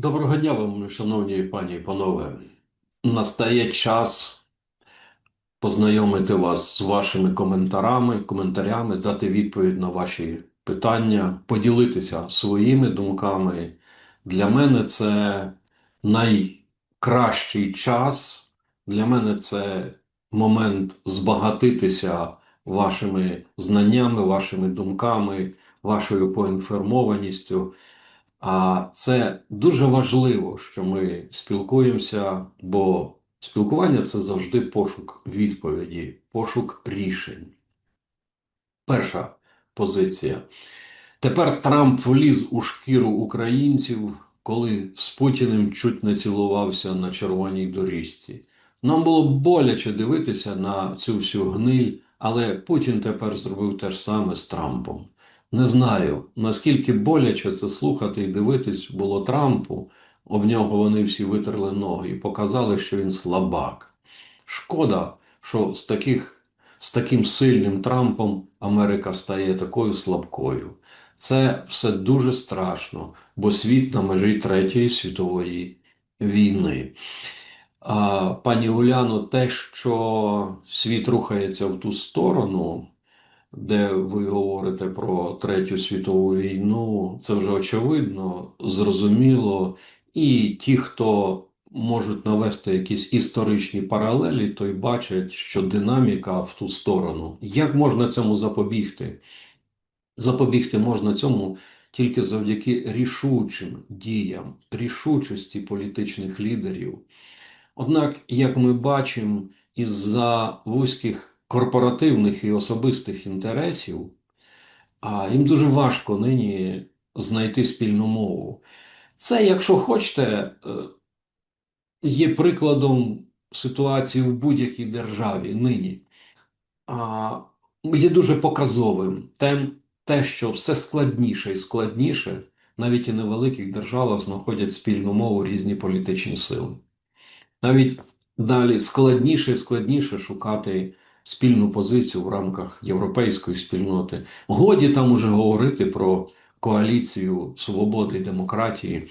Доброго дня вам, шановні пані і панове. Настає час познайомити вас з вашими коментарами, коментарями, дати відповідь на ваші питання, поділитися своїми думками. Для мене це найкращий час. Для мене це момент збагатитися вашими знаннями, вашими думками, вашою поінформованістю. А це дуже важливо, що ми спілкуємося, бо спілкування це завжди пошук відповіді, пошук рішень. Перша позиція. Тепер Трамп вліз у шкіру українців, коли з Путіним чуть не цілувався на червоній доріжці. Нам було боляче дивитися на цю всю гниль, але Путін тепер зробив те ж саме з Трампом. Не знаю, наскільки боляче це слухати і дивитись було Трампу. Об нього вони всі витерли ноги і показали, що він слабак. Шкода, що з таких, з таким сильним Трампом Америка стає такою слабкою. Це все дуже страшно, бо світ на межі Третьої світової війни. А, пані Уляно, те, що світ рухається в ту сторону, де ви говорите про Третю світову війну, це вже очевидно, зрозуміло. І ті, хто можуть навести якісь історичні паралелі, то й бачать, що динаміка в ту сторону. Як можна цьому запобігти? Запобігти можна цьому тільки завдяки рішучим діям, рішучості політичних лідерів. Однак, як ми бачимо, із-за вузьких корпоративних і особистих інтересів, а їм дуже важко нині знайти спільну мову. Це, якщо хочете, е, є прикладом ситуації в будь-якій державі нині. А, Є дуже показовим те, що все складніше і складніше, навіть і невеликих державах знаходять спільну мову різні політичні сили. Навіть далі складніше і складніше шукати спільну позицію в рамках європейської спільноти. Годі там уже говорити про коаліцію свободи і демократії.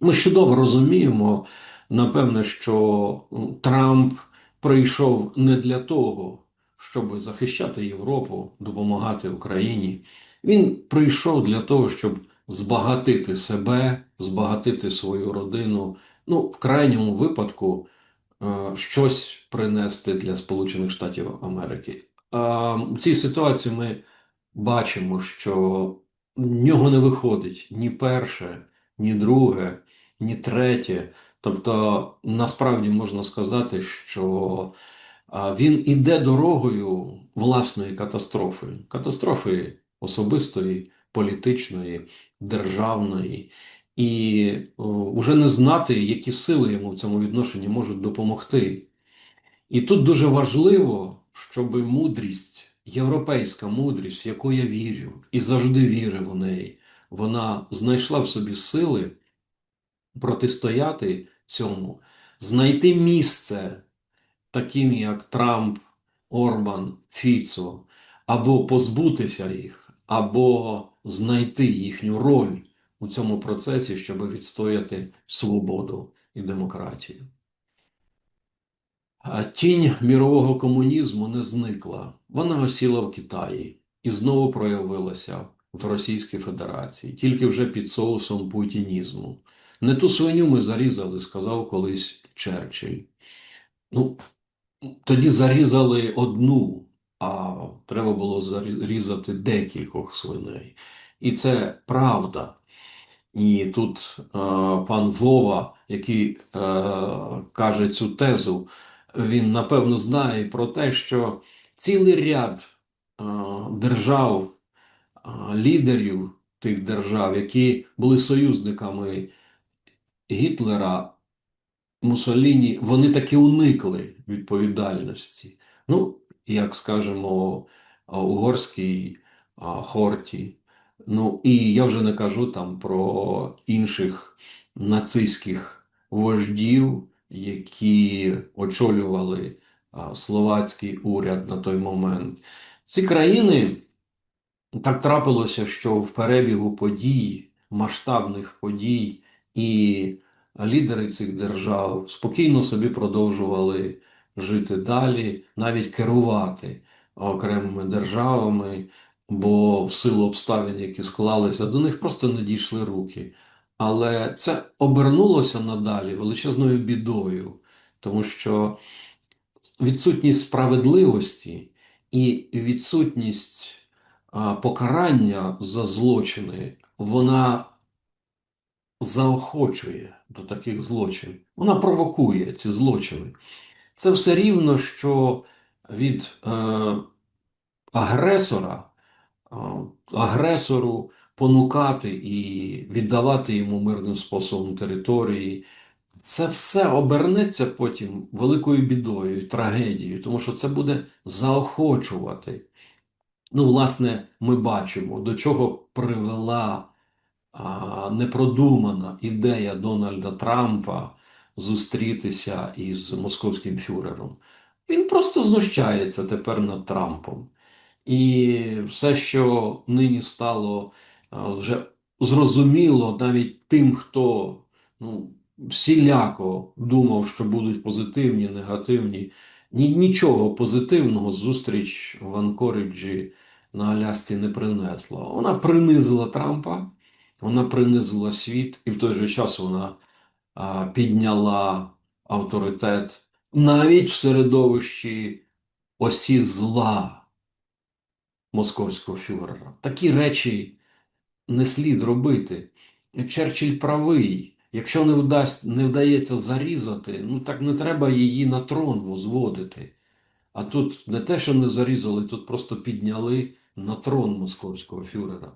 Ми чудово розуміємо, напевне, що Трамп прийшов не для того, щоб захищати Європу, допомагати Україні. Він прийшов для того, щоб збагатити себе, збагатити свою родину, ну, в крайньому випадку, щось принести для Сполучених Штатів Америки. А в цій ситуації ми бачимо, що в нього не виходить ні перше, ні друге, ні третє. Тобто, насправді можна сказати, що він іде дорогою власної катастрофи, катастрофи особистої, політичної, державної, і вже не знати, які сили йому в цьому відношенні можуть допомогти. І тут дуже важливо, щоб мудрість, європейська мудрість, в яку я вірю і завжди вірив у неї, вона знайшла в собі сили протистояти цьому, знайти місце таким, як Трамп, Орбан, Фіцо, або позбутися їх, або знайти їхню роль у цьому процесі, щоб відстояти свободу і демократію. А тінь мірового комунізму не зникла. Вона осіла в Китаї і знову проявилася в Російській Федерації, тільки вже під соусом путінізму. Не ту свиню ми зарізали, сказав колись Черчилль. Ну, тоді зарізали одну, а треба було зарізати декількох свиней. І це правда. І тут е, пан Вова, який е, каже цю тезу, він напевно знає про те, що цілий ряд е, держав, лідерів тих держав, які були союзниками Гітлера, Мусоліні, вони таки уникли відповідальності. Ну, як скажемо, угорський Хорті. Ну, і я вже не кажу там про інших нацистських вождів, які очолювали словацький уряд на той момент. Ці країни так трапилося, що в перебігу подій, масштабних подій і лідери цих держав спокійно собі продовжували жити далі, навіть керувати окремими державами, бо в силу обставин, які склалися, до них просто не дійшли руки. Але це обернулося надалі величезною бідою, тому що відсутність справедливості і відсутність покарання за злочини, вона заохочує до таких злочинів. Вона провокує ці злочини. Це все рівно, що від е, агресора, агресору понукати і віддавати йому мирним способом території. Це все обернеться потім великою бідою, трагедією, тому що це буде заохочувати. Ну, власне, ми бачимо, до чого привела а, непродумана ідея Дональда Трампа зустрітися із московським фюрером. Він просто знущається тепер над Трампом. І все, що нині стало вже зрозуміло навіть тим, хто ну, всіляко думав, що будуть позитивні, негативні. Ні, нічого позитивного зустріч в Анкориджі на Алясці не принесла. Вона принизила Трампа, вона принизила світ, і в той же час вона а, підняла авторитет навіть в середовищі осі зла московського фюрера. Такі речі не слід робити. Черчилль правий. Якщо не вдасть, не вдається зарізати, ну так не треба її на трон возводити. А тут не те, що не зарізали, тут просто підняли на трон московського фюрера.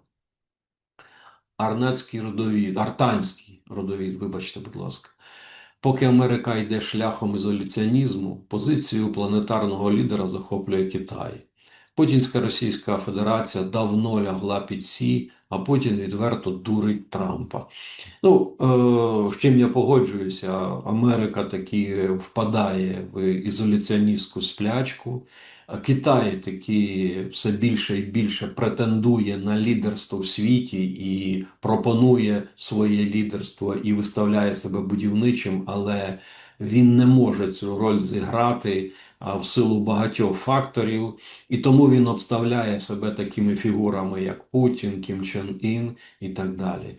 Арнацький родовід, артанський родовід, вибачте, будь ласка. Поки Америка йде шляхом ізоляціонізму, позицію планетарного лідера захоплює Китай. Путінська Російська Федерація давно лягла під сі, а Путін відверто дурить Трампа. Ну, е, з чим я погоджуюся, Америка таки впадає в ізоляціоністську сплячку. Китай таки все більше і більше претендує на лідерство в світі і пропонує своє лідерство і виставляє себе будівничим, але він не може цю роль зіграти в силу багатьох факторів, і тому він обставляє себе такими фігурами, як Путін, Кім Чен Ін і так далі.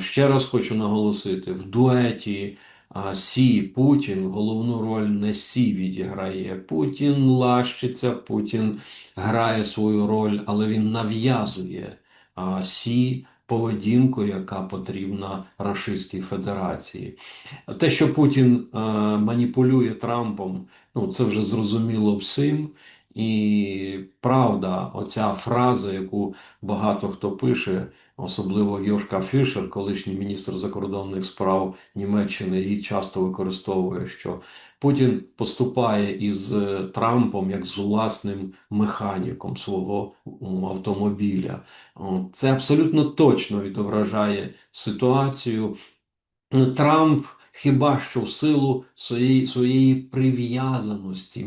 Ще раз хочу наголосити: в дуеті Сі Путін головну роль не Сі відіграє. Путін лащиться, Путін грає свою роль, але він нав'язує Сі поведінку, яка потрібна Російській Федерації. Те, що Путін е, маніпулює Трампом, ну це вже зрозуміло всім. І правда, оця фраза, яку багато хто пише, особливо Йошка Фішер, колишній міністр закордонних справ Німеччини, її часто використовує, що Путін поступає із е, Трампом як з власним механіком свого автомобіля. Це абсолютно точно відображає ситуацію. Трамп хіба що в силу своєї своєї прив'язаності,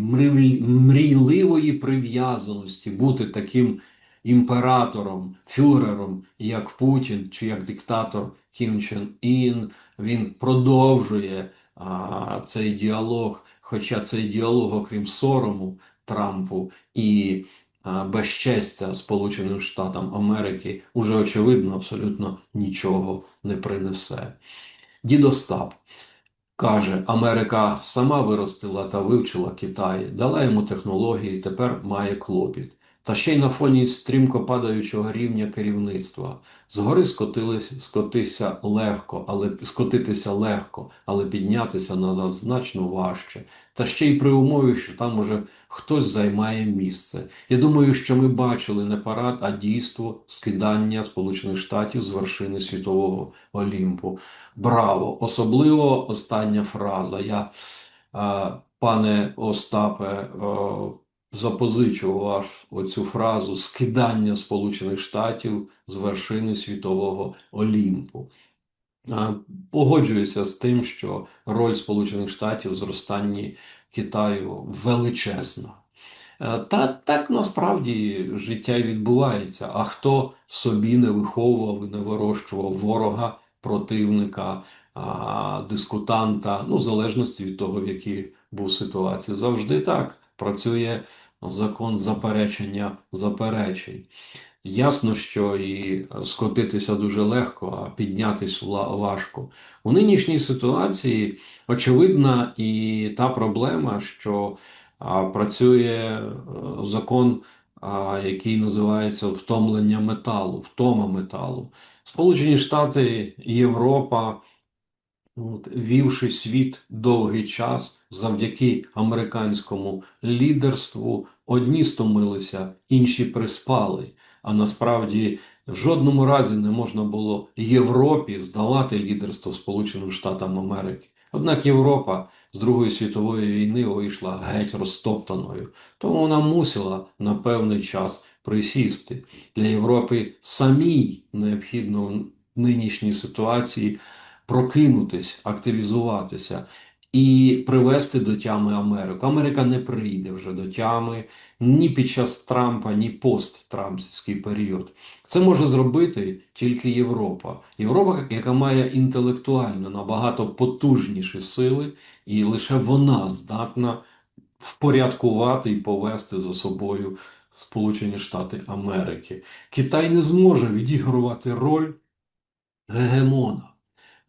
мрійливої прив'язаності бути таким імператором, фюрером, як Путін чи як диктатор Кім Чен Ін, він продовжує а, цей діалог, хоча цей діалог, окрім сорому Трампу і а, безчестя Сполученим Штатам Америки, уже очевидно абсолютно нічого не принесе. Дід Остап каже, Америка сама виростила та вивчила Китай, дала йому технології, тепер має клопіт. Та ще й на фоні стрімко падаючого рівня керівництва. Згори скотились, скотися легко, але скотитися легко, але піднятися назад значно важче. Та ще й при умові, що там уже хтось займає місце. Я думаю, що ми бачили не парад, а дійство скидання Сполучених Штатів з вершини світового Олімпу. Браво! Особливо остання фраза. Я, пане Остапе, запозичував оцю фразу скидання Сполучених Штатів з вершини світового Олімпу. Погоджуюся з тим, що роль Сполучених Штатів в зростанні Китаю величезна. Та так насправді життя й відбувається. А хто собі не виховував і не вирощував ворога, противника, дискутанта, ну, в залежності від того, в якій був ситуації. Завжди так працює закон заперечення заперечень. Ясно, що і скотитися дуже легко, а піднятися важко. У нинішній ситуації очевидна і та проблема, що працює е, закон, який називається втомлення металу, втома металу. Сполучені Штати, Європа, От, вівши світ довгий час завдяки американському лідерству, одні стомилися, інші приспали. А насправді в жодному разі не можна було Європі здавати лідерство Сполученим Штатам Америки. Однак Європа з Другої світової війни вийшла геть розтоптаною, тому вона мусила на певний час присісти. Для Європи самій необхідно в нинішній ситуації прокинутись, активізуватися і привести до тями Америку. Америка не прийде вже до тями ні під час Трампа, ні посттрампський період. Це може зробити тільки Європа. Європа, яка має інтелектуально набагато потужніші сили, і лише вона здатна впорядкувати і повести за собою Сполучені Штати Америки. Китай не зможе відігрувати роль гегемона.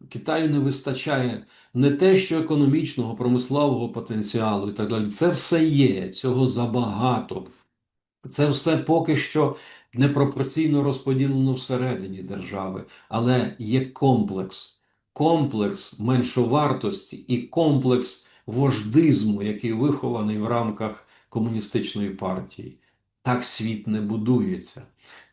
Китаю не вистачає не те, що економічного, промислового потенціалу і так далі. Це все є, цього забагато. Це все поки що непропорційно розподілено всередині держави, але є комплекс, комплекс меншовартості і комплекс вождизму, який вихований в рамках комуністичної партії. Так світ не будується.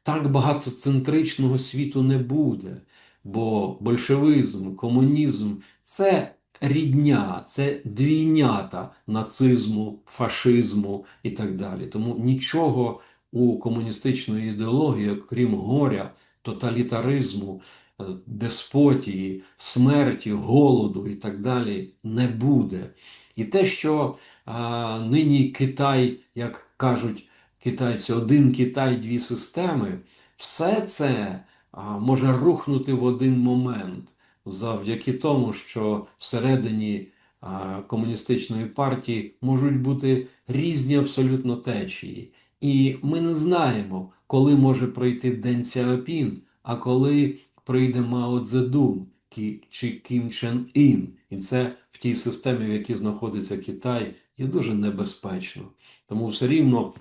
Так багатоцентричного світу не буде. Бо большевизм, комунізм це рідня, це двійнята нацизму, фашизму і так далі. Тому нічого у комуністичної ідеології, окрім горя, тоталітаризму, е, деспотії, смерті, голоду і так далі, не буде. І те, що а, нині Китай, як кажуть китайці, один Китай, дві системи, все це може рухнути в один момент завдяки тому, що всередині комуністичної партії можуть бути різні абсолютно течії. І ми не знаємо, коли може прийти Ден Сяопін, а коли прийде Мао Цзедун чи Кім Чен Ін. І це в тій системі, в якій знаходиться Китай, є дуже небезпечно. Тому все рівно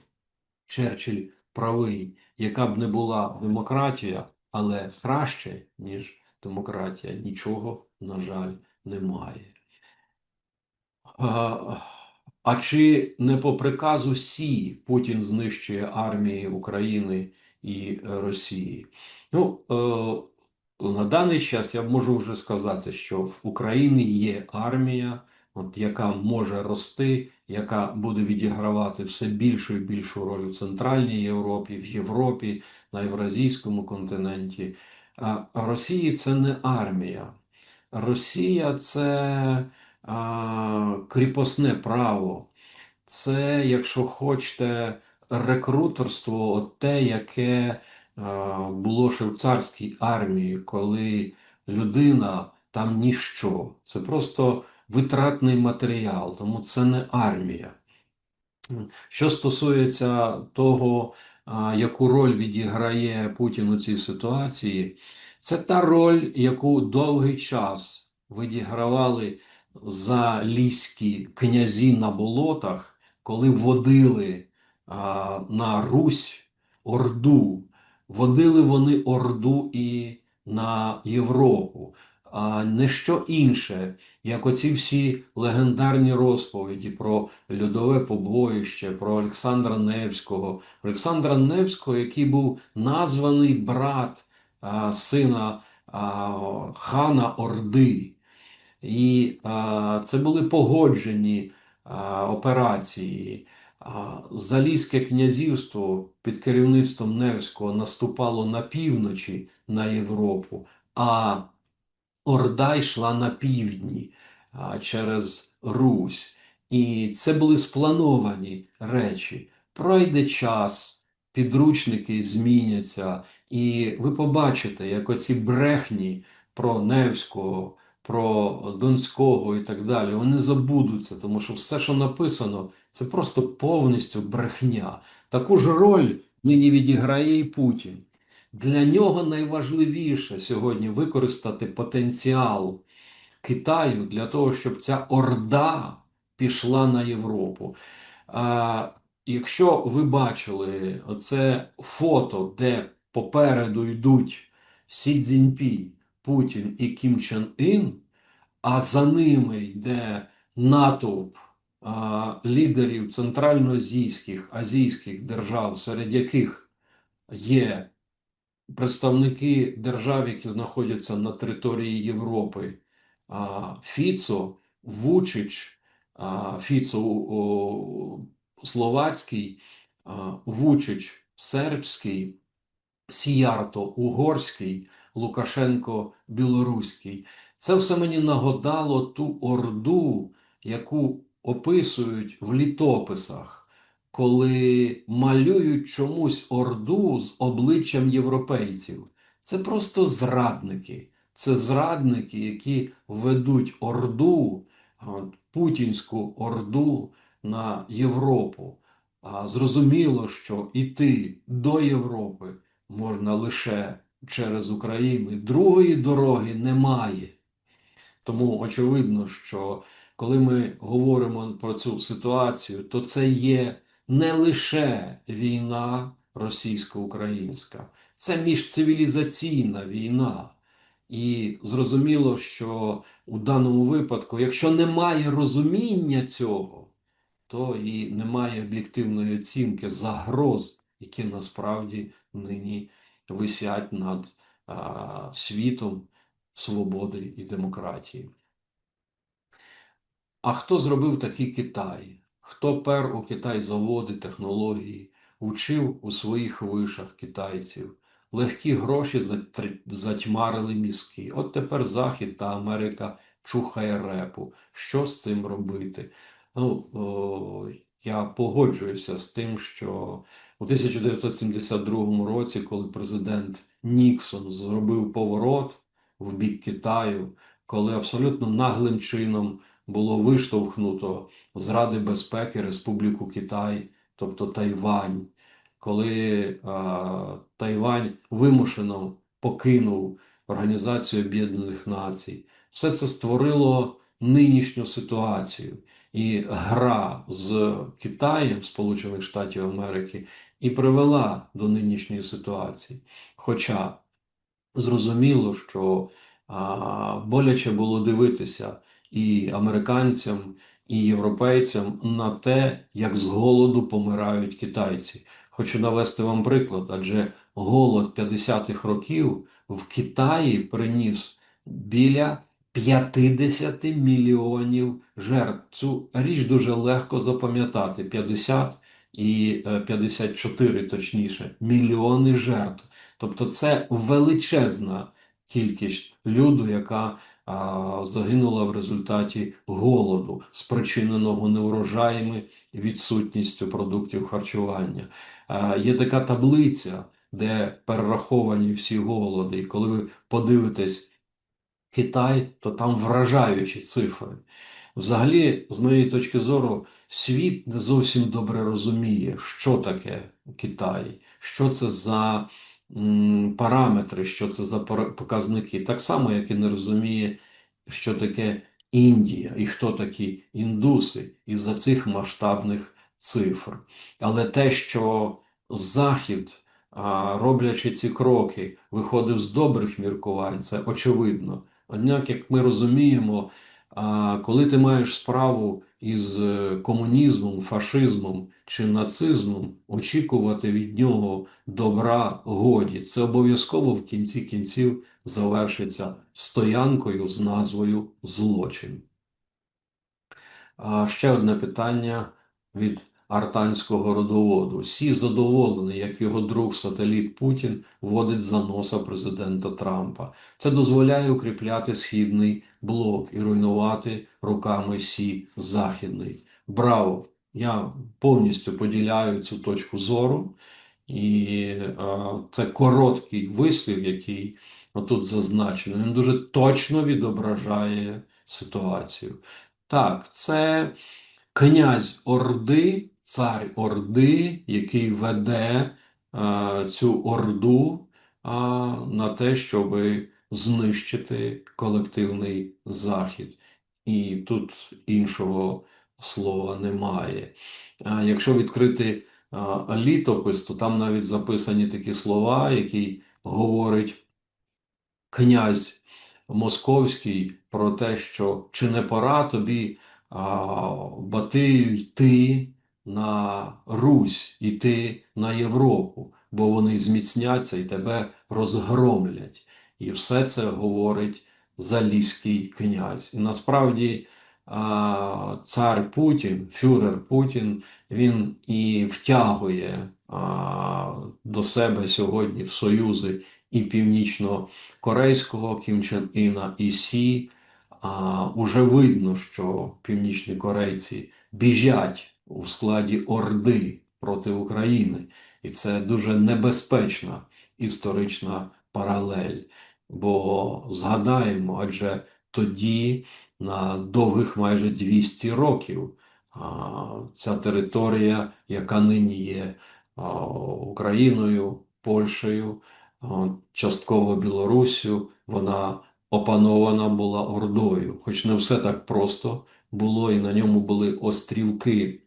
Черчилль правий, яка б не була демократія, але краще, ніж демократія, нічого, на жаль, немає. А, а чи не по приказу Сі Путін знищує армії України і Росії? Ну, е, на даний час я можу вже сказати, що в Україні є армія, от, яка може рости, яка буде відігравати все більшу і більшу роль у Центральній Європі, в Європі, на Євразійському континенті. А Росії це не армія. Росія це а, кріпосне право. Це, якщо хочете, рекрутерство, от те, яке а, було ще в царській армії, коли людина там ніщо. Це просто витратний матеріал, тому це не армія. Що стосується того, яку роль відіграє Путін у цій ситуації, це та роль, яку довгий час відігравали залізькі князі на болотах, коли водили на Русь Орду. Водили вони Орду і на Європу. А не що інше, як оці всі легендарні розповіді про льодове побоїще, про Олександра Невського. Олександра Невського, який був названий брат а, сина а, хана Орди. І а, це були погоджені а, операції. Залізьке князівство під керівництвом Невського наступало на півночі на Європу, а Орда йшла на півдні через Русь. І це були сплановані речі. Пройде час, підручники зміняться, і ви побачите, як оці брехні про Невського, про Донського і так далі, вони забудуться, тому що все, що написано, це просто повністю брехня. Таку ж роль нині відіграє і Путін. Для нього найважливіше сьогодні використати потенціал Китаю для того, щоб ця орда пішла на Європу. А, якщо ви бачили оце фото, де попереду йдуть Сі Цзіньпінь, Путін і Кім Чен Ін, а за ними йде натовп а, лідерів центральноазійських азійських держав, серед яких є представники держав, які знаходяться на території Європи, Фіцо, Вучич, Фіцо словацький, Вучич сербський, Сіярто угорський, Лукашенко білоруський. Це все мені нагадало ту орду, яку описують в літописах, коли малюють чомусь орду з обличчям європейців. Це просто зрадники. Це зрадники, які ведуть орду, путінську орду на Європу. А зрозуміло, що іти до Європи можна лише через Україну. Другої дороги немає. Тому очевидно, що коли ми говоримо про цю ситуацію, то це є не лише війна російсько-українська, це міжцивілізаційна війна. І зрозуміло, що у даному випадку, якщо немає розуміння цього, то і немає об'єктивної оцінки загроз, які насправді нині висять над а, світом свободи і демократії. А хто зробив такий Китай? Хто пер у Китай заводи, технології, учив у своїх вишах китайців? Легкі гроші затьмарили мізки. От тепер Захід та Америка чухає репу. Що з цим робити? Ну, о, я погоджуюся з тим, що у 1972 році, коли президент Ніксон зробив поворот в бік Китаю, коли абсолютно наглим чином було виштовхнуто з Ради безпеки Республіку Китай, тобто Тайвань, коли а, Тайвань вимушено покинув Організацію Об'єднаних Націй, все це створило нинішню ситуацію. І гра з Китаєм, Сполучених Штатів Америки, і привела до нинішньої ситуації. Хоча зрозуміло, що боляче було дивитися і американцям, і європейцям на те, як з голоду помирають китайці. Хочу навести вам приклад, адже голод 50-х років в Китаї приніс біля 50 мільйонів жертв. Цю річ дуже легко запам'ятати. 50 і е, 54, точніше, мільйони жертв. Тобто це величезна кількість люду, яка а, загинула в результаті голоду, спричиненого неурожаями, відсутністю продуктів харчування. А, є така таблиця, де перераховані всі голоди. І коли ви подивитесь Китай, то там вражаючі цифри. Взагалі, з моєї точки зору, світ не зовсім добре розуміє, що таке Китай, що це за параметри, що це за показники. Так само, як і не розуміє, що таке Індія і хто такі індуси із-за цих масштабних цифр. Але те, що Захід, роблячи ці кроки, виходив з добрих міркувань, це очевидно. Однак, як ми розуміємо, коли ти маєш справу із е, комунізмом, фашизмом чи нацизмом, очікувати від нього добра годі. Це обов'язково в кінці кінців завершиться стоянкою з назвою злочин. А ще одне питання від артанського родоводу. Сі задоволений, як його друг сателіт Путін водить за носа президента Трампа. Це дозволяє укріпляти східний блок і руйнувати руками Сі західний. Браво! Я повністю поділяю цю точку зору. І е, це короткий вислів, який отут зазначено, він дуже точно відображає ситуацію. Так, це князь Орди, цар Орди, який веде е, цю орду а, на те, щоб знищити колективний захід. І тут іншого слова немає. Якщо відкрити літопис, то там навіть записані такі слова, які говорить князь Московський про те, що чи не пора тобі Батию йти на Русь, йти на Європу, бо вони зміцняться і тебе розгромлять. І все це говорить Залізький князь. І насправді цар Путін, фюрер Путін, він і втягує до себе сьогодні в союзи і північно-корейського Кім Чен Іна і Сі. Уже видно, що північні корейці біжать у складі Орди проти України, і це дуже небезпечна історична паралель. Бо згадаємо, адже тоді на довгих майже 200 років ця територія, яка нині є Україною, Польщею, частково Білоруссю, вона опанована була Ордою. Хоч не все так просто було, і на ньому були острівки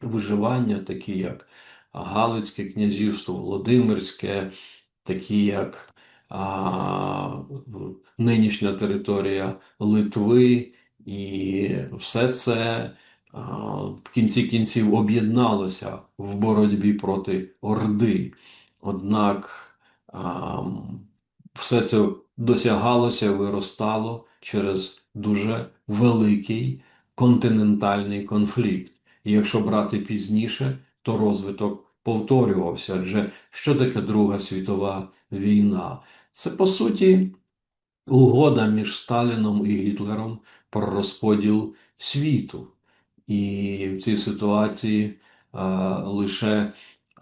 виживання, такі як Галицьке князівство, Володимирське, такі як а, нинішня територія Литви, і все це а, в кінці кінців об'єдналося в боротьбі проти Орди. Однак а, все це досягалося, виростало через дуже великий континентальний конфлікт. І якщо брати пізніше, то розвиток повторювався. Адже що таке Друга світова війна? Це по суті угода між Сталіном і Гітлером про розподіл світу. І в цій ситуації а, лише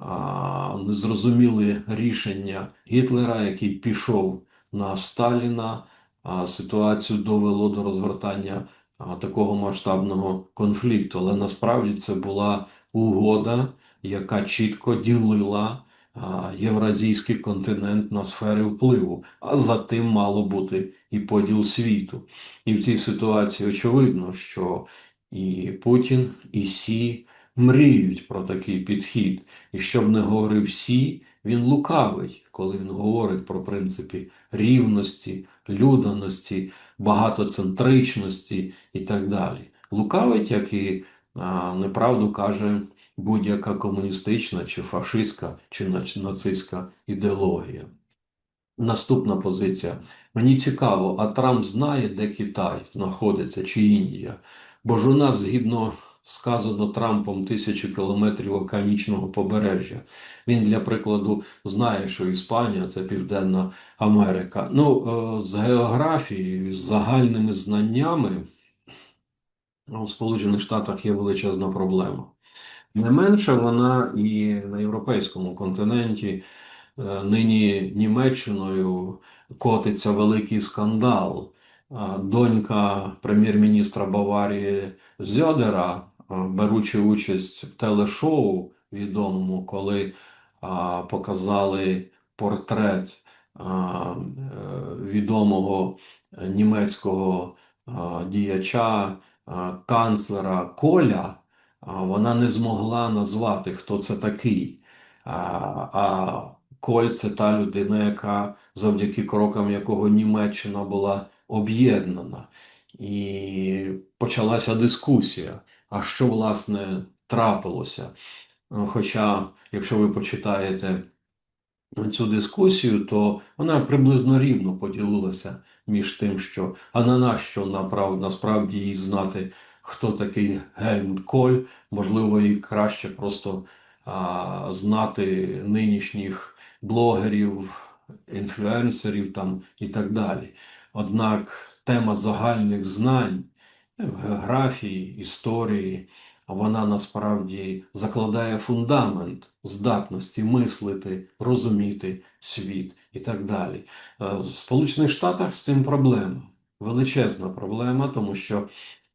а, незрозуміле рішення Гітлера, який пішов на Сталіна, а, ситуацію довело до розгортання а, такого масштабного конфлікту. Але насправді це була угода, яка чітко ділила євразійський континент на сфери впливу, а за тим мало бути і поділ світу. І в цій ситуації очевидно, що і Путін, і Сі мріють про такий підхід. І щоб не говорив Сі, він лукавить, коли він говорить про принципи рівності, люданості, багатоцентричності і так далі. Лукавить, як і а, неправду каже будь-яка комуністична чи фашистська чи нацистська ідеологія. Наступна позиція. Мені цікаво, а Трамп знає, де Китай знаходиться чи Індія? Бо ж у нас, згідно сказано Трампом, тисячу кілометрів океанічного побережжя. Він, для прикладу, знає, що Іспанія це Південна Америка. Ну, е, з географією, з загальними знаннями у Сполучених Штатах є величезна проблема. Не менше вона і на європейському континенті. Е, Нині Німеччиною котиться великий скандал. Е, Донька прем'єр-міністра Баварії Зьодера, е, беручи участь в телешоу відомому, коли показали портрет відомого німецького діяча, канцлера Коля, вона не змогла назвати, хто це такий. А, Коль це та людина, яка завдяки крокам якого Німеччина була об'єднана. І почалася дискусія. А що, власне, трапилося? Ну, Хоча, якщо ви почитаєте цю дискусію, то вона приблизно рівно поділилася між тим, що а на нащо насправді їй знати, хто такий Гельмут Коль, можливо, і краще просто а, знати нинішніх блогерів, інфлюенсерів там і так далі. Однак тема загальних знань в географії, історії, вона насправді закладає фундамент здатності мислити, розуміти світ і так далі. Е, В Сполучених Штатах з цим проблема, величезна проблема, тому що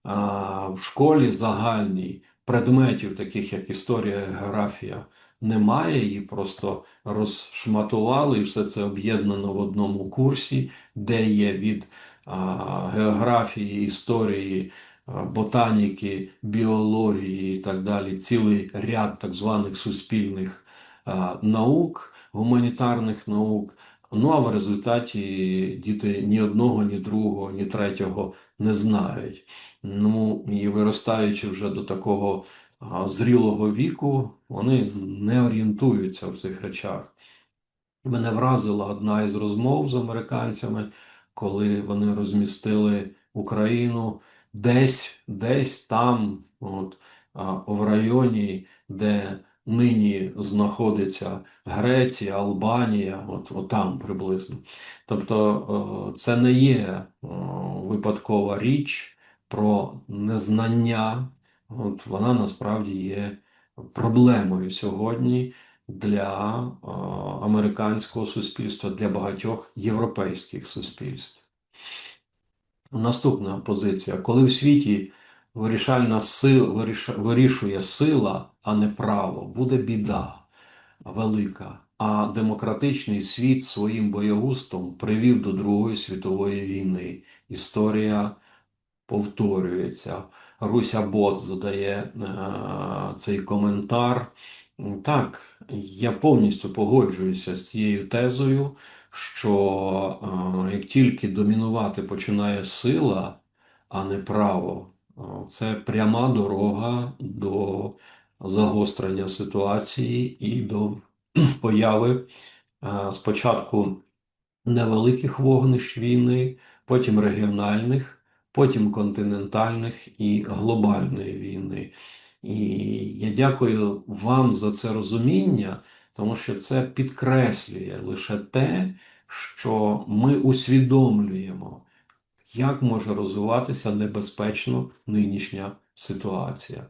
в школі загальній предметів, таких як історія, географія, немає, її просто розшматували, і все це об'єднано в одному курсі, де є від географії, історії, ботаніки, біології і так далі, цілий ряд так званих суспільних наук, гуманітарних наук. Ну а в результаті діти ні одного, ні другого, ні третього не знають. Ну і виростаючи вже до такого зрілого віку, вони не орієнтуються в цих речах. Мене вразила одна із розмов з американцями, коли вони розмістили Україну десь, десь там, от, в районі, де нині знаходиться Греція, Албанія, от, от там приблизно. Тобто е, це не є е, випадкова річ про незнання, от, вона насправді є проблемою сьогодні для е, американського суспільства, для багатьох європейських суспільств. Наступна позиція. Коли в світі вирішальна сила, вирішує сила, а не право, буде біда велика. А демократичний світ своїм боягузтвом привів до Другої світової війни. Історія повторюється. Руся Бот задає е, цей коментар. Так, я повністю погоджуюся з цією тезою, що е, як тільки домінувати починає сила, а не право, це пряма дорога до загострення ситуації і до появи е, спочатку невеликих вогнищ війни, потім регіональних, потім континентальних і глобальної війни. І я дякую вам за це розуміння, тому що це підкреслює лише те, що ми усвідомлюємо, як може розвиватися небезпечно нинішня ситуація.